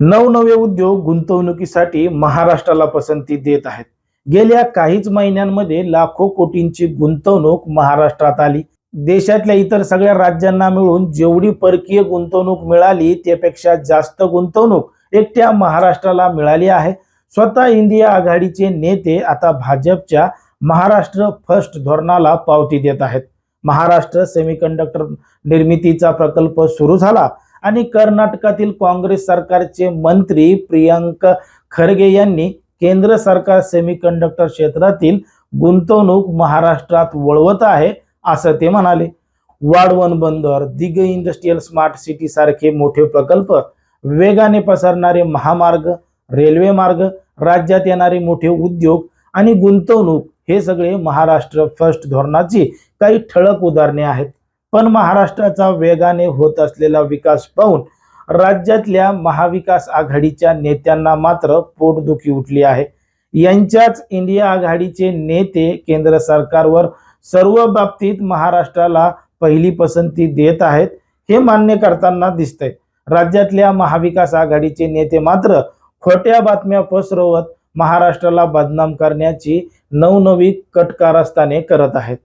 नवनवे उद्योग गुंतवणुकीसाठी महाराष्ट्राला पसंती देत आहेत. गेल्या काहीच महिन्यांमध्ये लाखो कोटींची गुंतवणूक महाराष्ट्रात आली. देशातल्या इतर सगळ्या राज्यांना मिळून जेवढी परकीय गुंतवणूक मिळाली त्यापेक्षा जास्त गुंतवणूक एकट्या महाराष्ट्राला मिळाली आहे. स्वतः इंडिया आघाडीचे नेते आता भाजपच्या महाराष्ट्र फर्स्ट धोरणाला पावती देत आहेत. महाराष्ट्र सेमीकंडक्टर निर्मितीचा प्रकल्प सुरू झाला. आणि कर्नाटकातील काँग्रेस सरकारचे मंत्री प्रियांक खरगे यांनी केंद्र सरकार सेमीकंडक्टर क्षेत्रातील गुंतवणूक महाराष्ट्रात वळवत आहे असं ते म्हणाले. वाढवण बंदर दिग इंडस्ट्रीयल स्मार्ट सिटी सारखे मोठे प्रकल्प वेगाने पसरणारे महामार्ग रेल्वे मार्ग राज्यात येणारे मोठे उद्योग आणि गुंतवणूक हे सगळे महाराष्ट्र फर्स्ट धोरणाची काही ठळक उदाहरणे आहेत. पण महाराष्ट्राचा वेगाने होत असलेला विकास पाहून राज्यातल्या महाविकास आघाडीच्या नेत्यांना मात्र पोटदुखी उठली आहे. यांच्याच इंडिया आघाडीचे नेते केंद्र सरकारवर सर्व बाबतीत महाराष्ट्राला पहिली पसंती देत आहेत हे मान्य करताना दिसतंय. राज्यातल्या महाविकास आघाडीचे नेते मात्र खोट्या बातम्या पसरवत महाराष्ट्राला बदनाम करण्याची नवनवी कटकारस्थाने करत आहेत.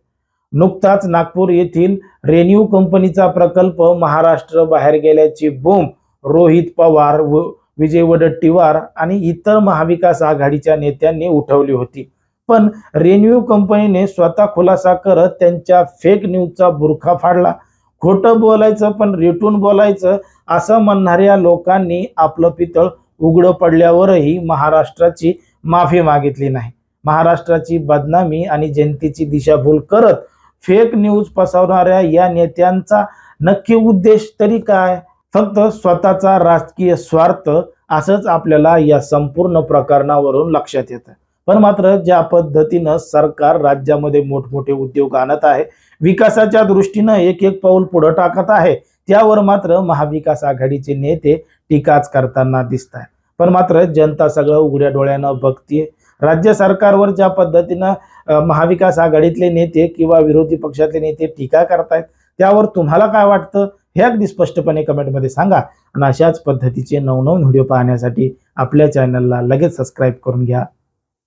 नुकताच नागपूर येथील रेन्यू कंपनीचा प्रकल्प महाराष्ट्र बाहेर गेल्याची बोंब रोहित पवार व विजय वडट्टीवार आणि इतर महाविकास आघाडीच्या नेत्यांनी उठवली होती. पण रेन्यू कंपनीने स्वतः खुलासा करत त्यांच्या फेक न्यूजचा बुरखा फाडला. खोटं बोलायचं पण रेटून बोलायचं असं म्हणणाऱ्या लोकांनी आपलं पितळ उघडं पडल्यावरही महाराष्ट्राची माफी मागितली नाही. महाराष्ट्राची बदनामी आणि जनतेची दिशाभूल करत फेक न्यूज पसरवणाऱ्या या नेत्यांचा नक्की उद्देश तरी काय? फक्त स्वतःचा राजकीय स्वार्थ असंच आपल्याला या संपूर्ण प्रकरणावरून लक्षात येतं. पण मात्र ज्या पद्धतीनं सरकार राज्यामध्ये मोठमोठे उद्योग आणत आहे विकासाच्या दृष्टीनं एक एक पाऊल पुढं टाकत आहे त्यावर मात्र महाविकास आघाडीचे नेते टीकाच करताना दिसत आहे पण मात्र जनता सगळं उघड्या डोळ्यानं बघतीये. राज्य सरकारवर ज्या पद्धतीनं महाविकास आघाडीतले नेते किंवा विरोधी पक्षातले नेते टीका करतायत. त्यावर तुम्हाला काय वाटतं? हे अगदी स्पष्टपणे कमेंटमध्ये सांगा. आणि अशाच पद्धतीचे नवनवीन व्हिडिओ पाहण्यासाठी आपल्या चॅनलला लगेच सबस्क्राईब करून घ्या.